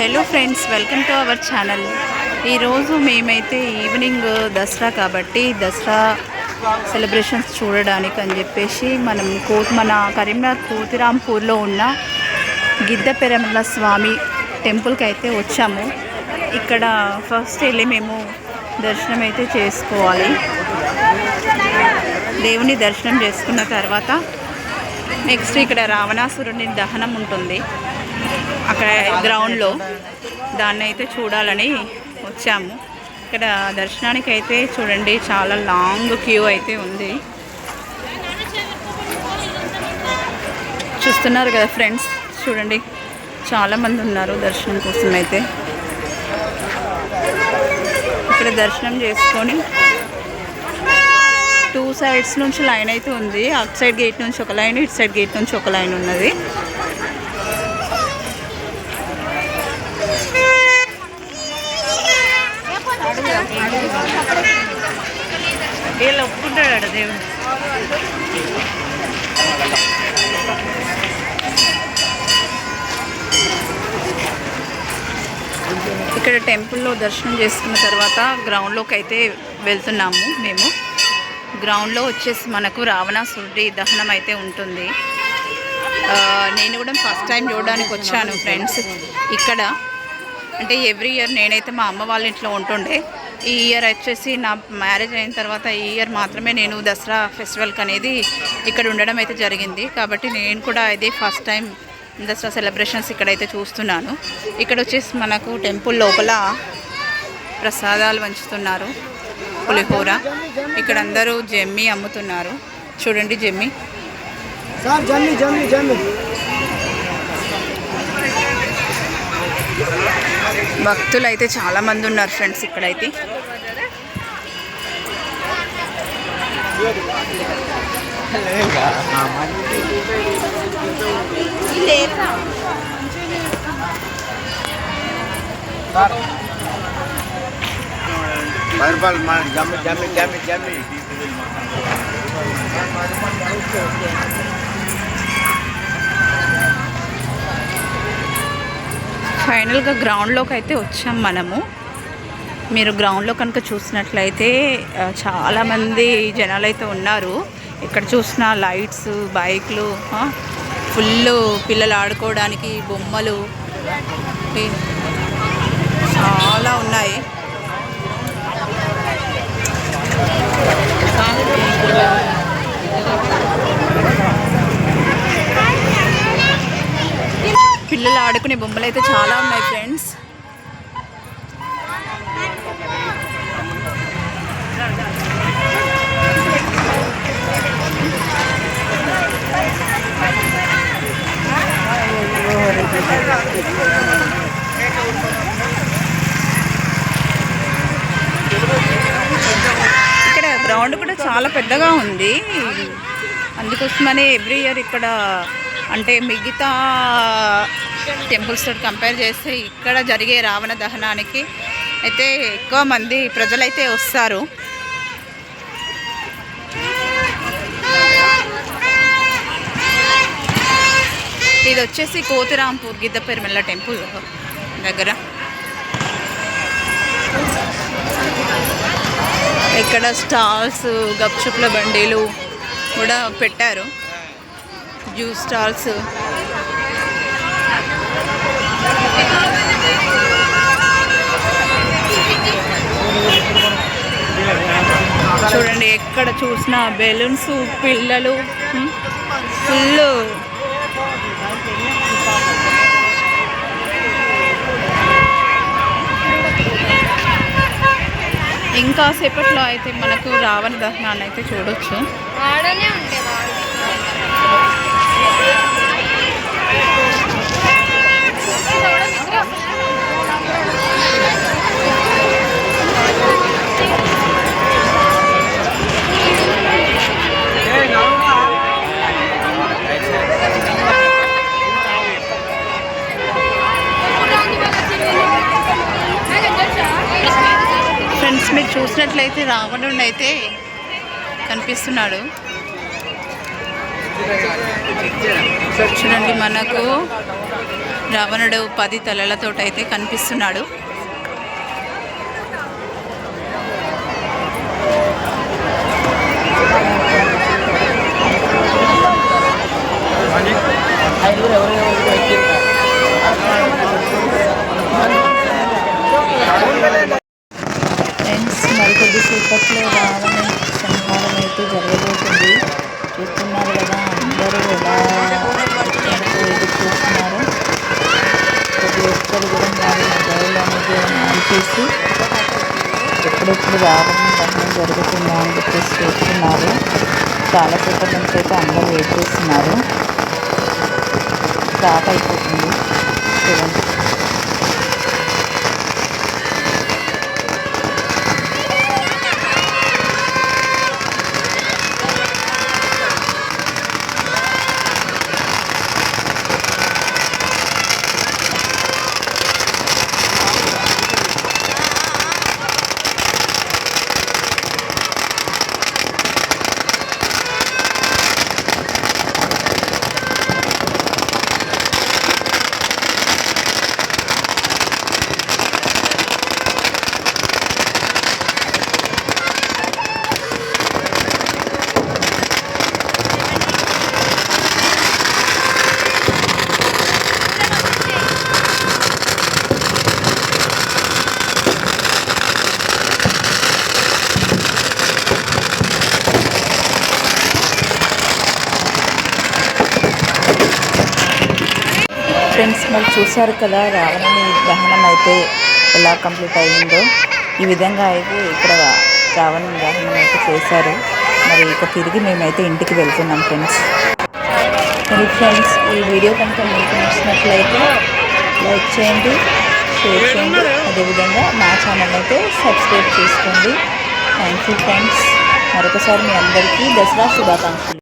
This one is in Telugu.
Hello friends welcome to our channel. ఈరోజు మేమైతే ఈవినింగ్ దసరా కాబట్టి దసరా సెలబ్రేషన్స్ చూడడానికి అని చెప్పేసి మనం కో మన కరీంనగర్ కోతిరాంపూర్లో ఉన్న గిద్ద పెరమల స్వామి టెంపుల్కి అయితే వచ్చాము. ఇక్కడ ఫస్ట్ వెళ్ళి మేము దర్శనం అయితే చేసుకోవాలి. దేవుని దర్శనం చేసుకున్న తర్వాత నెక్స్ట్ ఇక్కడ రావణాసురుని దహనం ఉంటుంది. అక్కడ గ్రౌండ్లో దాన్ని అయితే చూడాలని వచ్చాము. ఇక్కడ దర్శనానికి అయితే చూడండి చాలా లాంగ్ క్యూ అయితే ఉంది. చూస్తున్నారు కదా ఫ్రెండ్స్ చూడండి చాలామంది ఉన్నారు దర్శనం కోసం అయితే. ఇక్కడ దర్శనం చేసుకొని టూ సైడ్స్ నుంచి లైన్ అయితే ఉంది. అటు సైడ్ గేట్ నుంచి ఒక లైన్ ఇటు సైడ్ గేట్ నుంచి ఒక లైన్ ఉన్నది. వీళ్ళు ఒప్పుకుంటాడు దేవుడు. ఇక్కడ టెంపుల్లో దర్శనం చేసుకున్న తర్వాత గ్రౌండ్లోకి అయితే వెళ్తున్నాము మేము. గ్రౌండ్లో వచ్చేసి మనకు రావణాసురుడి దహనం అయితే ఉంటుంది. నేను కూడా ఫస్ట్ టైం చూడడానికి వచ్చాను ఫ్రెండ్స్. ఇక్కడ అంటే ఎవ్రీ ఇయర్ నేనైతే మా అమ్మ వాళ్ళ ఇంట్లో ఉంటుండే. ఈ ఇయర్ వచ్చేసి నా మ్యారేజ్ అయిన తర్వాత ఈ ఇయర్ మాత్రమే నేను దసరా ఫెస్టివల్కి అనేది ఇక్కడ ఉండడం అయితే జరిగింది. కాబట్టి నేను కూడా ఇది ఫస్ట్ టైం దసరా సెలబ్రేషన్స్ ఇక్కడైతే చూస్తున్నాను. ఇక్కడ వచ్చేసి మనకు టెంపుల్ లోపల ప్రసాదాలు పంచుతున్నారు. పులిహోర. ఇక్కడ అందరూ జమ్మి అమ్ముతున్నారు. చూడండి జమ్మి. జమ్మి జమ్మి జమ్మి. భక్తులు అయితే చాలా మంది ఉన్నారు ఫ్రెండ్స్ ఇక్కడైతే. బర్బల్ మన జమ్మి జమ్మి జమ్మి జమ్మి. ఫైనల్గా గ్రౌండ్లోకి అయితే వచ్చాం మనము. మీరు గ్రౌండ్లో కనుక చూసినట్లయితే చాలామంది జనాలు అయితే ఉన్నారు. ఇక్కడ చూసిన లైట్స్ బైక్లు ఫుల్ పిల్లలు ఆడుకోవడానికి బొమ్మలు. చాలా ఉన్నాయి. ఆడుకునే బొమ్మలు అయితే చాలా ఉన్నాయి ఫ్రెండ్స్ ఇక్కడ గ్రౌండ్ కూడా చాలా పెద్దగా ఉంది. అందుకోసమని ఎవ్రీ ఇయర్ ఇక్కడ అంటే మిగతా టెంపుల్స్ తోటి కంపేర్ చేస్తే ఇక్కడ జరిగే రావణ దహనానికి అయితే ఎక్కువ మంది ప్రజలైతే వస్తారు. ఇది వచ్చేసి కోతిరాంపూర్ గిద్దపెరిమెల్ల టెంపుల్ దగ్గర. ఇక్కడ స్టాల్స్ గప్చుప్ల బండీలు కూడా పెట్టారు. Juice stalls. ఎక్కడ చూసినా బెలూన్స్ పిల్లలు ఫుల్ ఇంకా సేపట్లో అయితే మనకు రావణ దహనాన్ని అయితే చూడొచ్చు. ఆడనే ఉండేవాడు ఫ్రెండ్స్ మీరు చూసినట్లయితే రావణుడు అయితే కనిపిస్తున్నాడు. చూడండి మనకు రావణుడు పది తలలతోటైతే కనిపిస్తున్నాడు ఫ్రెండ్స్ మరికొద్ది సేపట్లో రావణ సంహారం అయితే జరగబోతుంది చూస్తున్నారు కదా అందరూ ఎలా ఎంతో ఎదురు చూస్తున్నారు ప్రతి కూడా వారి అనేది ఆన్ చేసి ఎప్పుడెప్పుడు రావడం దహనం జరుగుతుందా అని చెప్పేసి చూస్తున్నారు చాలాసేపటి నుంచి అయితే అందరూ వెయిట్ చేస్తున్నారు. స్టార్ట్ అయిపోతుంది. చూడండి ఫ్రెండ్స్ మరి చూసారు కదా రావణుని దహనం అయితే ఎలా కంప్లీట్ అయ్యిందో. ఈ విధంగా అయితే ఇక్కడ రావణుని దహనం అయితే చేశారు. మరి ఇక తిరిగి మేమైతే ఇంటికి వెళ్తున్నాం ఫ్రెండ్స్. మరి ఫ్రెండ్స్ ఈ వీడియో కనుక మీకు నచ్చినట్లయితే లైక్ చేయండి షేర్ చేయండి. అదేవిధంగా మా ఛానల్ అయితే సబ్స్క్రైబ్ చేసుకోండి. Thank you friends. మరొకసారి మీ అందరికీ దసరా శుభాకాంక్షలు.